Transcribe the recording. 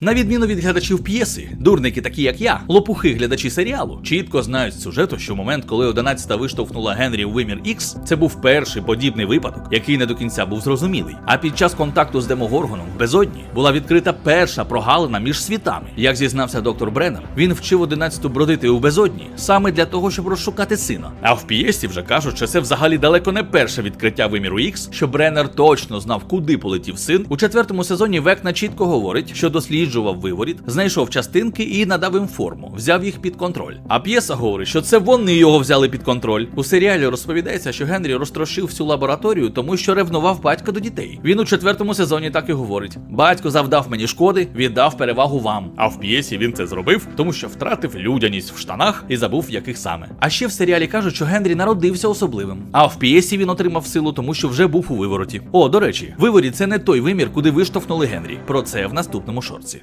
На відміну від глядачів п'єси, дурники, такі як я, лопухи глядачі серіалу, чітко знають з сюжету, що момент, коли 11-та виштовхнула Генрі у вимір Ікс, це був перший подібний випадок, який не до кінця був зрозумілий. А під час контакту з Демогоргоном в безодні була відкрита перша прогалина між світами. Як зізнався доктор Бреннер, він вчив 11-ту бродити у безодні саме для того, щоб розшукати сина. А в п'єсі вже кажуть, що це взагалі далеко не перше відкриття виміру Ікс, що Бреннер точно знав, куди полетів син. У четвертому сезоні Векна чітко говорить, що досліджував виворіт, знайшов частинки і надав їм форму, взяв їх під контроль. А п'єса говорить, що це вони його взяли під контроль. У серіалі розповідається, що Генрі розтрошив всю лабораторію, тому що ревнував батька до дітей. Він у четвертому сезоні так і говорить: батько завдав мені шкоди, віддав перевагу вам. А в п'єсі він це зробив, тому що втратив людяність в штанах і забув, яких саме. А ще в серіалі кажуть, що Генрі народився особливим. А в п'єсі він отримав силу, тому що вже був у вивороті. О, до речі, виворіт це не той вимір, куди виштовхнули Генрі. Про це в наступному шорці.